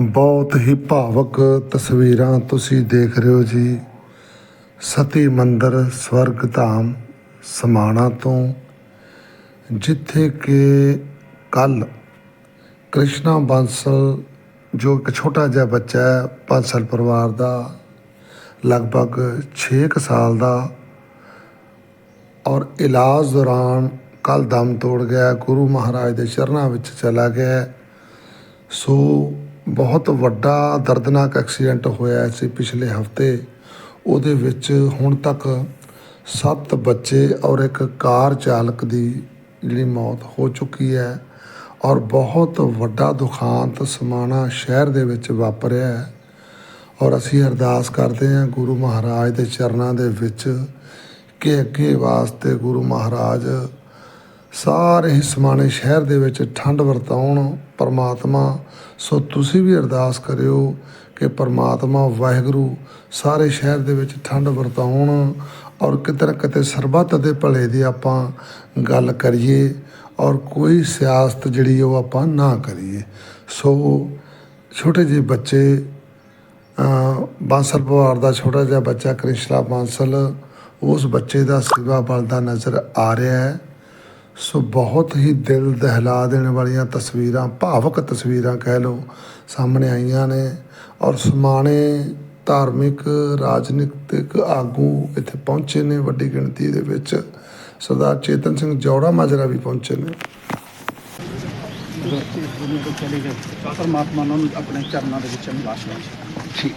ਬਹੁਤ ਹੀ ਭਾਵਕ ਤਸਵੀਰਾਂ ਤੁਸੀਂ ਦੇਖ ਰਹੇ ਹੋ ਜੀ। ਸਤੀ ਮੰਦਰ ਸਵਰਗ ਧਾਮ ਸਮਾਣਾ ਤੋਂ, ਜਿੱਥੇ ਕਿ ਕੱਲ ਕ੍ਰਿਸ਼ਨਾ ਬਾਂਸਲ, ਜੋ ਇੱਕ ਛੋਟਾ ਜਿਹਾ ਬੱਚਾ ਹੈ, ਬਾਂਸਲ ਪਰਿਵਾਰ ਦਾ, ਲਗਭਗ 6 ਸਾਲ ਦਾ, ਔਰ ਇਲਾਜ ਦੌਰਾਨ ਕੱਲ ਦਮ ਤੋੜ ਗਿਆ, ਗੁਰੂ ਮਹਾਰਾਜ ਦੇ ਚਰਨਾਂ ਵਿੱਚ ਚਲਾ ਗਿਆ। ਸੋ ਬਹੁਤ ਵੱਡਾ ਦਰਦਨਾਕ ਐਕਸੀਡੈਂਟ ਹੋਇਆ ਸੀ ਪਿਛਲੇ ਹਫ਼ਤੇ। ਉਹਦੇ ਵਿੱਚ ਹੁਣ ਤੱਕ ਸੱਤ ਬੱਚੇ ਔਰ ਇੱਕ ਕਾਰ ਚਾਲਕ ਦੀ ਜਿਹੜੀ ਮੌਤ ਹੋ ਚੁੱਕੀ ਹੈ ਔਰ ਬਹੁਤ ਵੱਡਾ ਦੁਖਾਂਤ ਸਮਾਣਾ ਸ਼ਹਿਰ ਦੇ ਵਿੱਚ ਵਾਪਰਿਆ ਹੈ। ਔਰ ਅਸੀਂ ਅਰਦਾਸ ਕਰਦੇ ਹਾਂ ਗੁਰੂ ਮਹਾਰਾਜ ਦੇ ਚਰਨਾਂ ਦੇ ਵਿੱਚ ਕਿ ਅੱਗੇ ਵਾਸਤੇ ਗੁਰੂ ਮਹਾਰਾਜ ਸਾਰੇ ਹੀ ਸਮਾਣੇ ਸ਼ਹਿਰ ਦੇ ਵਿੱਚ ਠੰਡ ਵਰਤਾਉਣ, ਪਰਮਾਤਮਾ, ਸੋ ਤੁਸੀਂ ਵੀ ਅਰਦਾਸ ਕਰਿਓ ਕਿ ਪਰਮਾਤਮਾ, ਵਾਹਿਗੁਰੂ ਸਾਰੇ ਸ਼ਹਿਰ ਦੇ ਵਿੱਚ ਠੰਡ ਵਰਤਾਉਣ ਔਰ ਕਿਤੇ ਨਾ ਕਿਤੇ ਸਰਬੱਤ ਦੇ ਭਲੇ ਦੀ ਆਪਾਂ ਗੱਲ ਕਰੀਏ ਔਰ ਕੋਈ ਸਿਆਸਤ ਜਿਹੜੀ ਉਹ ਆਪਾਂ ਨਾ ਕਰੀਏ। ਸੋ ਛੋਟੇ ਜਿਹੇ ਬੱਚੇ ਬਾਂਸਲ ਪਰਿਵਾਰ ਦਾ ਛੋਟਾ ਜਿਹਾ ਬੱਚਾ ਕ੍ਰਿਸ਼ਨਾ ਬਾਂਸਲ, ਉਸ ਬੱਚੇ ਦਾ ਸਿਵਾ ਬਲਦਾ ਨਜ਼ਰ ਆ ਰਿਹਾ ਹੈ। ਸੋ ਬਹੁਤ ਹੀ ਦਿਲ ਦਹਿਲਾ ਦੇਣ ਵਾਲੀਆਂ ਤਸਵੀਰਾਂ ਭਾਵਕ ਤਸਵੀਰਾਂ ਕਹਿ ਲਓ ਸਾਹਮਣੇ ਆਈਆਂ ਨੇ ਔਰ ਸਮਾਣੇ ਧਾਰਮਿਕ ਰਾਜਨੀਤਿਕ ਆਗੂ ਇੱਥੇ ਪਹੁੰਚੇ ਨੇ ਵੱਡੀ ਗਿਣਤੀ ਦੇ ਵਿੱਚ। ਸਰਦਾਰ ਚੇਤਨ ਸਿੰਘ ਜੌੜਾ ਮਾਜਰਾ ਵੀ ਪਹੁੰਚੇ ਨੇ। ਚਲੇ ਗਏ। ਪਰਮਾਤਮਾ ਨੂੰ ਆਪਣੇ ਚਰਨਾਂ ਦੇ ਵਿੱਚ ਨਿਵਾਸ ਬਖਸ਼ੇ। ਠੀਕ।